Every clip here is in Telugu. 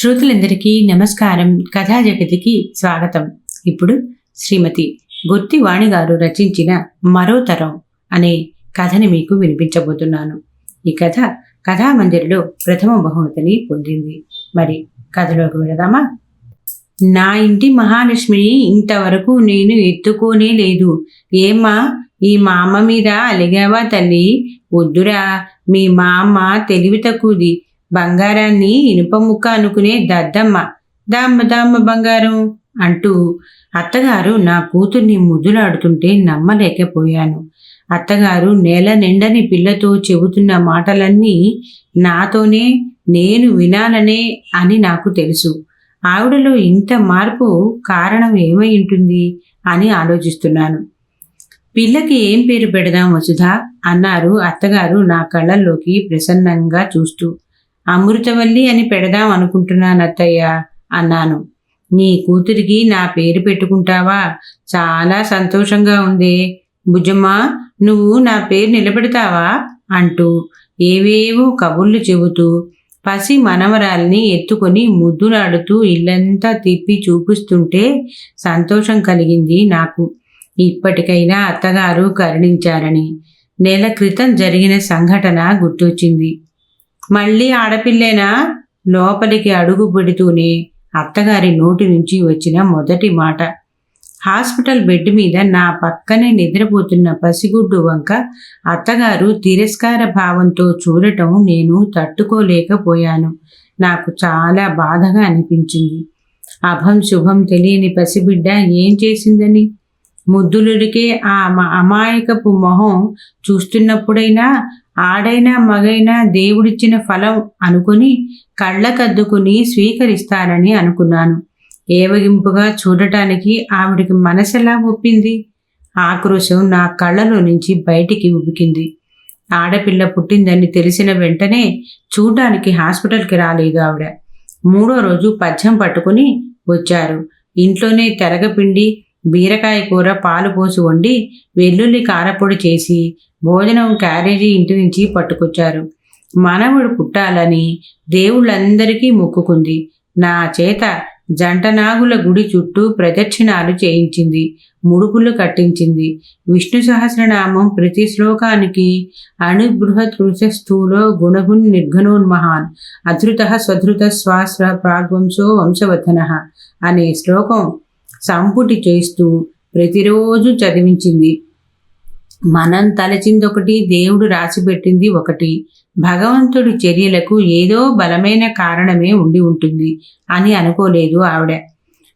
శ్రోతులందరికీ నమస్కారం. కథా జగతికి స్వాగతం. ఇప్పుడు శ్రీమతి గుత్తి వాణి గారు రచించిన మరో తరం అనే కథని మీకు వినిపించబోతున్నాను. ఈ కథ కథామందిరిలో ప్రథమ బహుమతిని పొందింది. మరి కథలోకి వెళదామా? నా ఇంటి మహాలక్ష్మిని ఇంతవరకు నేను ఎత్తుకోనే లేదు. ఏమ్మా ఈ మా అమ్మ మీద అలిగావా తల్లి? వద్దురా మీ మా అమ్మ తెలివి తక్కువది. బంగారాన్ని ఇనుప ముక్క అనుకునే దద్దమ్మ. దామ్మ దామ్మ బంగారం అంటూ అత్తగారు నా కూతుర్ని ముద్దులాడుతుంటే నమ్మలేకపోయాను. అత్తగారు నేల నిండని పిల్లతో చెబుతున్న మాటలన్నీ నాతోనే నేను వినాలనే అని నాకు తెలుసు. ఆవిడలో ఇంత మార్పు కారణం ఏమై ఉంటుంది అని ఆలోచిస్తున్నాను. పిల్లకి ఏం పేరు పెడదాం వసుధ అన్నారు అత్తగారు నా కళ్ళల్లోకి ప్రసన్నంగా చూస్తూ. అమృతవల్లి అని పెడదాం అనుకుంటున్నాను అత్తయ్య అన్నాను. నీ కూతురికి నా పేరు పెట్టుకుంటావా? చాలా సంతోషంగా ఉంది. భుజమ్మా నువ్వు నా పేరు నిలబెడతావా? అంటూ ఏవేవో కబుర్లు చెబుతూ పసి మనవరాల్ని ఎత్తుకొని ముద్దులాడుతూ ఇల్లంతా తిప్పి చూపిస్తుంటే సంతోషం కలిగింది నాకు. ఇప్పటికైనా అత్తగారు కరుణించారని. నెల క్రితం జరిగిన సంఘటన గుర్తొచ్చింది. మళ్ళీ ఆడపిల్లేనా? లోపలికి అడుగు పెడుతూనే అత్తగారి నోటి నుంచి వచ్చిన మొదటి మాట. హాస్పిటల్ బెడ్ మీద నా పక్కనే నిద్రపోతున్న పసిగుడ్డు వంక అత్తగారు తిరస్కార భావంతో చూడటం నేను తట్టుకోలేకపోయాను. నాకు చాలా బాధగా అనిపించింది. అభం శుభం తెలియని పసిబిడ్డ ఏం చేసిందని? ముద్దులుడికే ఆ అమాయకపు మొహం చూస్తున్నప్పుడైనా ఆడైనా మగైనా దేవుడిచ్చిన ఫలం అనుకుని కళ్ళకద్దుకుని స్వీకరిస్తారని అనుకున్నాను. ఏవగింపుగా చూడటానికి ఆవిడికి మనసెలా ఒప్పింది? ఆక్రోశం నా కళ్ళలో నుంచి బయటికి ఉబికింది. ఆడపిల్ల పుట్టిందని తెలిసిన వెంటనే చూడ్డానికి హాస్పిటల్కి రాలేదు ఆవిడ. మూడో రోజు పద్యం పట్టుకుని వచ్చారు. ఇంట్లోనే తెరగపిండి బీరకాయ కూర పాలు పోసి వండి వెల్లుల్లి కారపొడి చేసి భోజనం క్యారేజీ ఇంటి నుంచి పట్టుకొచ్చారు. మనవుడు పుట్టాలని దేవుళ్ళందరికీ మొక్కుకుంది. నా చేత జంటనాగుల గుడి చుట్టూ ప్రదక్షిణాలు చేయించింది. ముడుపులు కట్టించింది. విష్ణు సహస్రనామం ప్రతి శ్లోకానికి అణుబృహత్ స్థూలో గుణగుణ్ నిర్ఘనోన్మహాన్. అధృత స్వధృత శ్వాస ప్రాగ్వంశో వంశవధన అనే శ్లోకం సంపుటి చేస్తూ ప్రతిరోజు చదివించింది. మనం తలచిందొకటి దేవుడు రాసిపెట్టింది ఒకటి. భగవంతుడి చర్యలకు ఏదో బలమైన కారణమే ఉండి ఉంటుంది అని అనుకోలేదు ఆవిడ.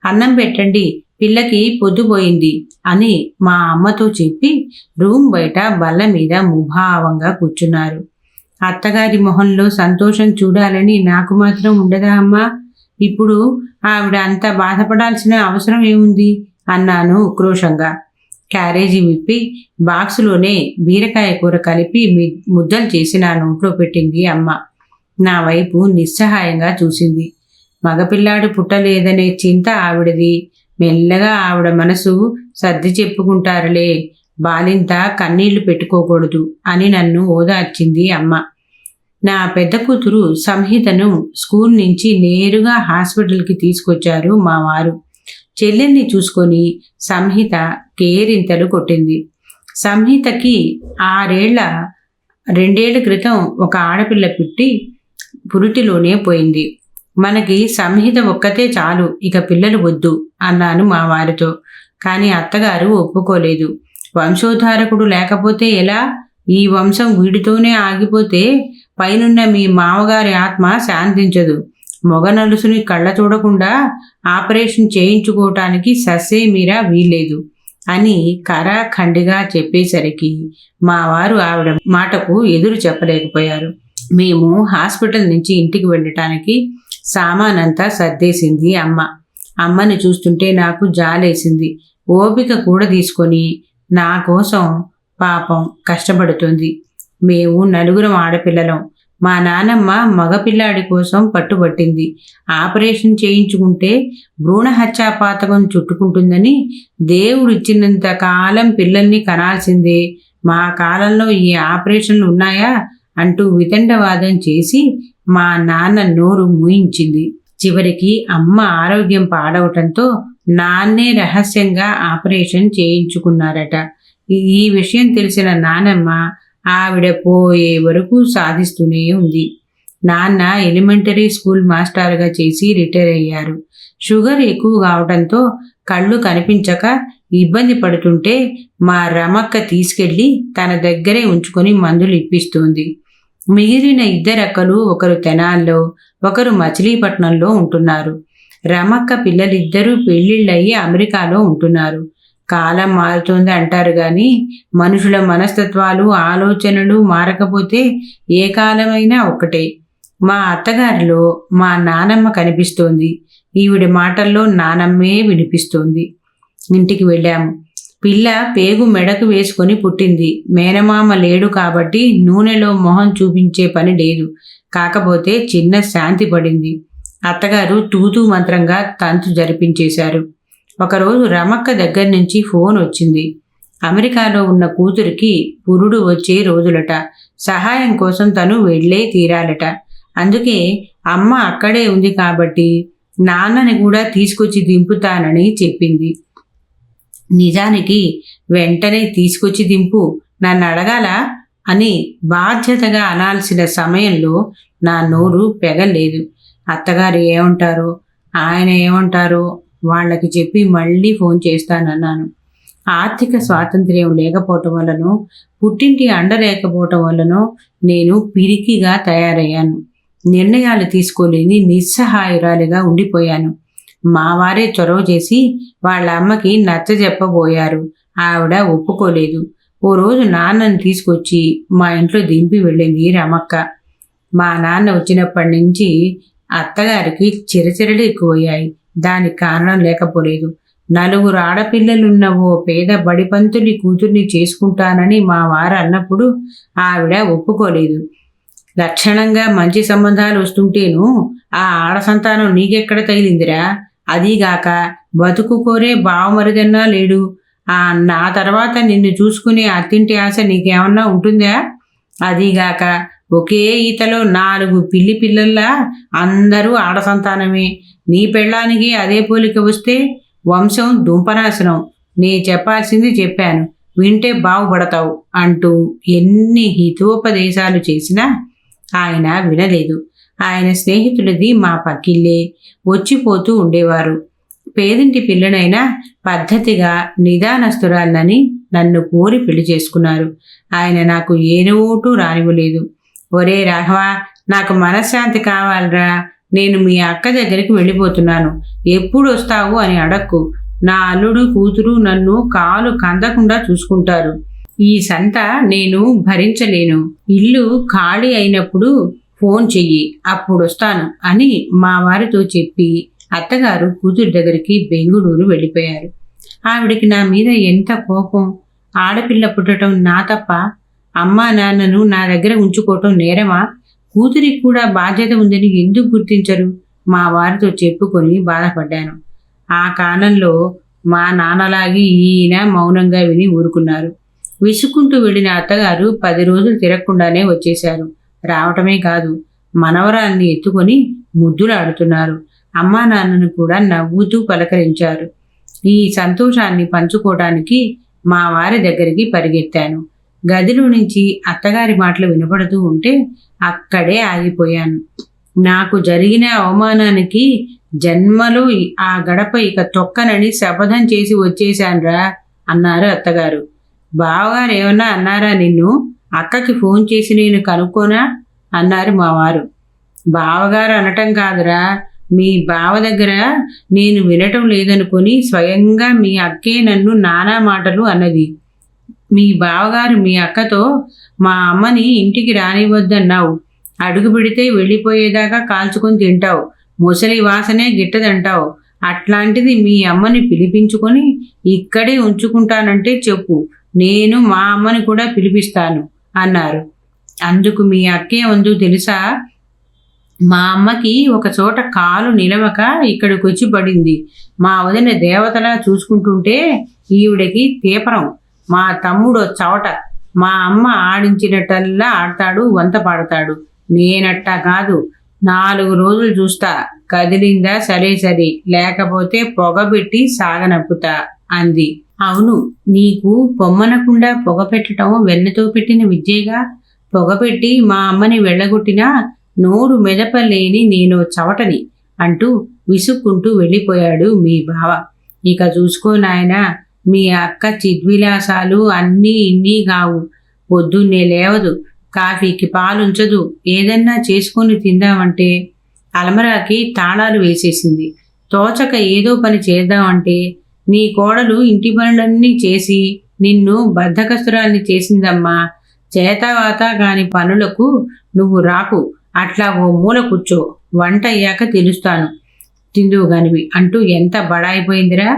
అన్నం పెట్టండి పిల్లకి పొద్దుపోయింది అని మా అమ్మతో చెప్పి రూమ్ బయట బల్ల మీద ముభావంగా కూర్చున్నారు. అత్తగారి మొహంలో సంతోషం చూడాలని నాకు మాత్రం ఉండదా అమ్మా? ఇప్పుడు ఆవిడ అంత బాధపడాల్సిన అవసరం ఏముంది? అన్నాను ఉక్రోషంగా. క్యారేజీ విప్పి బాక్సులోనే బీరకాయ కూర కలిపి ముద్దలు చేసి నా నోట్లో పెట్టింది అమ్మ. నా వైపు నిస్సహాయంగా చూసింది. మగపిల్లాడు పుట్టలేదనే చింత ఆవిడది. మెల్లగా ఆవిడ మనసు సర్ది చెప్పుకుంటారులే. బాలింత కన్నీళ్ళు పెట్టుకోకూడదు అని నన్ను ఓదార్చింది అమ్మ. నా పెద్ద కూతురు సంహితను స్కూల్ నుంచి నేరుగా హాస్పిటల్కి తీసుకొచ్చారు మా వారు. చెల్లెల్ని చూసుకొని సంహిత కేరింతలు కొట్టింది. సంహితకి ఆరేళ్ళ రెండేళ్ళ క్రితం ఒక ఆడపిల్ల పుట్టి పురిటిలోనే పోయింది. మనకి సంహిత ఒక్కతే చాలు ఇక పిల్లలు వద్దు అన్నాను మా వారితో. కానీ అత్తగారు ఒప్పుకోలేదు. వంశోద్ధారకుడు లేకపోతే ఎలా? ఈ వంశం వీడితోనే ఆగిపోతే పైనున్న మీ మామగారి ఆత్మ శాంతించదు. మొగ నలుసుని కళ్ళ చూడకుండా ఆపరేషన్ చేయించుకోవటానికి సస్సే మీరా వీల్లేదు అని కరాఖండిగా చెప్పేసరికి మా వారు ఆవిడ మాటకు ఎదురు చెప్పలేకపోయారు. మేము హాస్పిటల్ నుంచి ఇంటికి వెళ్ళటానికి సామానంతా సర్దేసింది అమ్మ. అమ్మని చూస్తుంటే నాకు జాలేసింది. ఓపిక కూడా తీసుకొని నా కోసం పాపం కష్టపడుతుంది. మేము నలుగురం ఆడపిల్లలం. మా నానమ్మ మగపిల్లాడి కోసం పట్టుబట్టింది ఆపరేషన్ చేయించుకుంటే భ్రూణ హత్యాపాతకం చుట్టుకుంటుందని దేవుడిచ్చినంత కాలం పిల్లల్ని కనాల్సిందే. మా కాలంలో ఈ ఆపరేషన్లు ఉన్నాయా? అంటూ వితండవాదం చేసి మా నాన్న నోరు మూయించింది. చివరికి అమ్మ ఆరోగ్యం పాడవటంతో నాన్నే రహస్యంగా ఆపరేషన్ చేయించుకున్నారట. ఈ- ఈ విషయం తెలిసిన నానమ్మ ఆవిడ పోయే వరకు సాధిస్తూనే ఉంది. నాన్న ఎలిమెంటరీ స్కూల్ మాస్టర్గా చేసి రిటైర్ అయ్యారు. షుగర్ ఎక్కువ కావడంతో కళ్ళు కనిపించక ఇబ్బంది పడుతుంటే మా రమక్క తీసుకెళ్ళి తన దగ్గరే ఉంచుకొని మందులు ఇప్పిస్తుంది. మిగిలిన ఇద్దరక్కలు ఒకరు తెనాల్లో ఒకరు మచిలీపట్నంలో ఉంటున్నారు. రమక్క పిల్లలిద్దరూ పెళ్ళిళ్ళయి అమెరికాలో ఉంటున్నారు. కాలం మారుతుంది అంటారు కానీ మనుషుల మనస్తత్వాలు ఆలోచనలు మారకపోతే ఏ కాలమైనా ఒకటే మా అత్తగారిలో మా నానమ్మ కనిపిస్తోంది. ఈవిడ మాటల్లో నానమ్మే వినిపిస్తోంది. ఇంటికి వెళ్ళాము. పిల్ల పేగు మెడకు వేసుకొని పుట్టింది. మేనమామ లేడు కాబట్టి నూనెలో మొహం చూపించే పని లేదు. కాకపోతే చిన్న శాంతి పడింది. అత్తగారు తూతూ మంత్రంగా తంతు జరిపించేశారు. ఒకరోజు రమక్క దగ్గర నుంచి ఫోన్ వచ్చింది. అమెరికాలో ఉన్న కూతురికి పురుడు వచ్చే రోజులట. సహాయం కోసం తను వెళ్ళే తీరాలట. అందుకే అమ్మ అక్కడే ఉంది కాబట్టి నాన్నని కూడా తీసుకొచ్చి దింపుతానని చెప్పింది. నిజానికి వెంటనే తీసుకొచ్చి దింపు నన్ను అడగాల? అని బాధ్యతగా అనాల్సిన సమయంలో నా నోరు పెగలేదు అత్తగారు ఏమంటారో? ఆయన ఏమంటారో? వాళ్ళకి చెప్పి మళ్ళీ ఫోన్ చేస్తానన్నాను. ఆర్థిక స్వాతంత్ర్యం లేకపోవటం వల్లనో పుట్టింటి అండ లేకపోవటం వల్లనో నేను పిరికిగా తయారయ్యాను. నిర్ణయాలు తీసుకోలేని నిస్సహాయురాలిగా ఉండిపోయాను. మా వారే చొరవ చేసి వాళ్ళ అమ్మకి నచ్చజెప్పబోయారు ఆవిడ ఒప్పుకోలేదు. ఓ రోజు నాన్నని తీసుకొచ్చి మా ఇంట్లో దింపి వెళ్ళింది రమక్క. మా నాన్న వచ్చినప్పటి నుంచి అత్తగారికి చిరచిరలు ఎక్కువయ్యాయి. దానికి కారణం లేకపోలేదు. నలుగురు ఆడపిల్లలున్న ఓ పేద బడిపంతుని కూతుర్ని చేసుకుంటానని మా వారు అన్నప్పుడు ఆవిడ ఒప్పుకోలేదు. లక్షణంగా మంచి సంబంధాలు వస్తుంటేను ఆ ఆడ సంతానం నీకెక్కడ తగిలిందిరా? అదీగాక బతుకు కోరే బావమరిదన్నా లేడు. ఆ నా తర్వాత నిన్ను చూసుకునే అత్తింటి ఆశ నీకేమన్నా ఉంటుందా? అదీగాక ఒకే ఈతలో నాలుగు పిల్లి పిల్లల్లా అందరూ ఆడ సంతానమే నీ పెళ్ళానికి అదే పోలిక వస్తే వంశం దుంపనాశనం. నే చెప్పాల్సింది చెప్పాను. వింటే బాగుపడతావు అంటూ ఎన్ని హితోపదేశాలు చేసినా ఆయన వినలేదు. ఆయన స్నేహితులది మా పక్కిల్లే. వచ్చిపోతూ ఉండేవారు. పేదింటి పిల్లనైనా పద్ధతిగా నిదానస్తురాలని నన్ను కోరి పెళ్ళి చేసుకున్నారు. ఆయన నాకు ఏ నోటు రానివ్వలేదు. ఒరే రాఘవ నాకు మనశ్శాంతి కావాలరా. నేను మీ అక్క దగ్గరికి వెళ్ళిపోతున్నాను. ఎప్పుడు వస్తావు అని అడక్కు. నా అల్లుడు కూతురు నన్ను కాలు కందకుండా చూసుకుంటారు. ఈ సంత నేను భరించలేను. ఇల్లు ఖాళీ అయినప్పుడు ఫోన్ చెయ్యి అప్పుడు వస్తాను అని మా వారితో చెప్పి అత్తగారు కూతురు దగ్గరికి బెంగుళూరు వెళ్ళిపోయారు. ఆవిడికి నా మీద ఎంత కోపం? ఆడపిల్ల పుట్టడం నా తప్ప అమ్మా నాన్నను నా దగ్గర ఉంచుకోవటం నేరమా? కూతురికి కూడా బాధ్యత ఉందని ఎందుకు గుర్తించరు? మా వారితో చెప్పుకొని బాధపడ్డాను. ఆ కాలంలో మా నాన్నలాగి ఈయన మౌనంగా విని ఊరుకున్నారు. విసుక్కుంటూ వెళ్ళిన అత్తగారు పది రోజులు తిరగకుండానే వచ్చేశారు. రావటమే కాదు మనవరాల్ని ఎత్తుకొని ముద్దులాడుతున్నారు. అమ్మా నాన్నను కూడా నవ్వుతూ పలకరించారు. ఈ సంతోషాన్ని పంచుకోవడానికి మా వారి దగ్గరికి పరిగెత్తాను. గదిలో నుంచి అత్తగారి మాటలు వినపడుతూ ఉంటే అక్కడే ఆగిపోయాను. నాకు జరిగిన అవమానానికి జన్మలో ఆ గడప ఇక తొక్కనని శపథం చేసి వచ్చేశాన్రా అన్నారు అత్తగారు. బావగారు ఏమన్నా అన్నారా నిన్ను? అక్కకి ఫోన్ చేసి నేను కనుక్కోనా? అన్నారు మా వారు బావగారు అనటం కాదురా. మీ బావ దగ్గర నేను వినటం లేదనుకొని స్వయంగా మీ అక్కే నన్ను నానా మాటలు అన్నది. మీ బావగారు మీ అక్కతో మా అమ్మని ఇంటికి రానివ్వద్దన్నావు. అడుగు పెడితే వెళ్ళిపోయేదాకా కాల్చుకొని తింటావు. ముసలి వాసనే గిట్టదంటావు. అట్లాంటిది మీ అమ్మని పిలిపించుకొని ఇక్కడే ఉంచుకుంటానంటే చెప్పు. నేను మా అమ్మని కూడా పిలిపిస్తాను అన్నారు. అందుకు మీ అక్కే ఉందో తెలుసా? మా అమ్మకి ఒక చోట కాలు నిలవక ఇక్కడికి వచ్చి పడింది. మా వదిన దేవతలా చూసుకుంటుంటే ఈవిడకి తీపరం. మా తమ్ముడు చవట మా అమ్మ ఆడించినట్టల్లా ఆడతాడు వంత పాడతాడు. నేనట్టా కాదు నాలుగు రోజులు చూస్తా. కదిలిందా? సరే సరే. లేకపోతే పొగబెట్టి సాగనప్పుతా అంది. అవును నీకు పొమ్మనకుండా పొగ పెట్టడం వెన్నతో పెట్టిన విద్యేగా? పొగపెట్టి మా అమ్మని వెళ్ళగొట్టినా నోరు మెదపలేని నేను చవటని అంటూ విసుక్కుంటూ వెళ్ళిపోయాడు మీ బావ. ఇక చూసుకో నాయనా మీ అక్క చిద్విలాసాలు అన్నీ ఇన్నీ కావు. పొద్దున్నే లేవదు కాఫీకి పాలుంచదు ఏదన్నా చేసుకొని తిందామంటే అలమరాకి తాళాలు వేసేసింది. తోచక ఏదో పని చేద్దామంటే నీ కోడలు ఇంటి పనులన్నీ చేసి నిన్ను బద్ధకస్తురాల్ని చేసిందమ్మా. చేతవాత కాని పనులకు నువ్వు రాకు అట్లా ఓ మూల కూర్చో వంట అయ్యాక తెలుస్తాను. తిందువు గానివి అంటూ ఎంత బడాయిపోయిందిరా?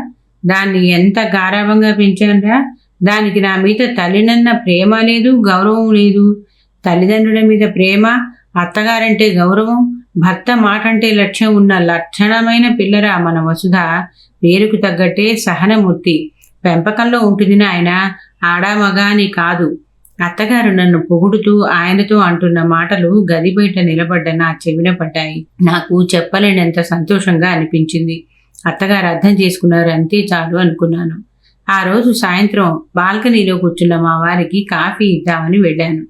దాన్ని ఎంత గారాభంగా పెంచానురా? దానికి నా మీద తల్లినన్న ప్రేమ లేదు గౌరవం లేదు. తల్లిదండ్రుల మీద ప్రేమ అత్తగారంటే గౌరవం భర్త మాట అంటే లక్ష్యం ఉన్న లక్షణమైన పిల్లరా మన వసుధ. పేరుకు తగ్గట్టే సహనమూర్తి. పెంపకంలో ఉంటుంది నాయన ఆడా మగా అని కాదు. అత్తగారు నన్ను పొగుడుతూ ఆయనతో అంటున్న మాటలు గది బయట నిలబడ్డ నా చెవిన పడ్డాయి. నాకు చెప్పలేనంత సంతోషంగా అనిపించింది. అత్తగారు అర్థం చేసుకున్నారు అంతే చాలు అనుకున్నాను. ఆ రోజు సాయంత్రం బాల్కనీలో కూర్చున్న మా వారికి కాఫీ ఇద్దామని వెళ్ళాను.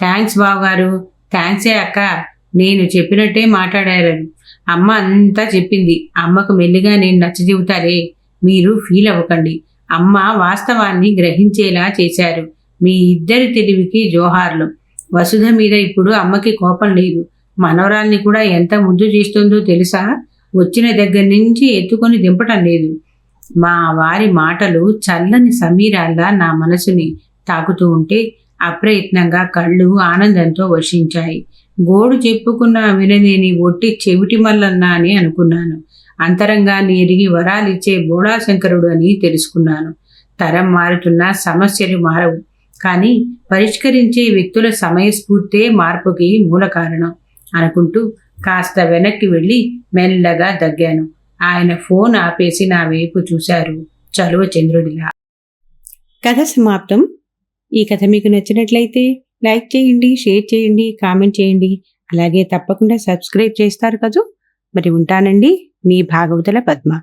థ్యాంక్స్ బావగారు. థ్యాంక్సే అక్క. నేను చెప్పినట్టే మాట్లాడారు అమ్మ అంతా చెప్పింది. అమ్మకు మెల్లిగా నేను నచ్చజెబుతారే మీరు ఫీల్ అవ్వకండి. అమ్మ వాస్తవాన్ని గ్రహించేలా చేశారు. మీ ఇద్దరి తెలివికి జోహార్లు. వసుధ మీద ఇప్పుడు అమ్మకి కోపం లేదు. మనవరాల్ని కూడా ఎంత ముద్దు చేస్తుందో తెలుసా? వచ్చిన దగ్గర నుంచి ఎత్తుకొని దింపటం లేదు. మా వారి మాటలు చల్లని సమీరాల్లా నా మనసుని తాకుతూ ఉంటే అప్రయత్నంగా కళ్ళు ఆనందంతో వర్షించాయి. గోడు చెప్పుకున్న విననేని ఒట్టి చెవిటి మల్లన్నా అని అనుకున్నాను. అంతరంగాన్ని ఎరిగి వరాలిచ్చే బోళాశంకరుడు అని తెలుసుకున్నాను. తరం మారుతున్నా సమస్యలు మారవు కానీ పరిష్కరించే వ్యక్తుల సమయస్ఫూర్తే మార్పుకి మూల కారణం అనుకుంటూ కాస్త వెనక్కి వెళ్ళి మెల్లగా దగ్గాను. ఆయన ఫోన్ ఆపేసి నా వైపు చూశారు. చలువ చంద్రుడిలా. కథ సమాప్తం. ఈ కథ మీకు నచ్చినట్లయితే లైక్ చేయండి షేర్ చేయండి కామెంట్ చేయండి. అలాగే తప్పకుండా సబ్స్క్రైబ్ చేస్తారు కదూ. మరి ఉంటానండి మీ భాగవతుల పద్మ.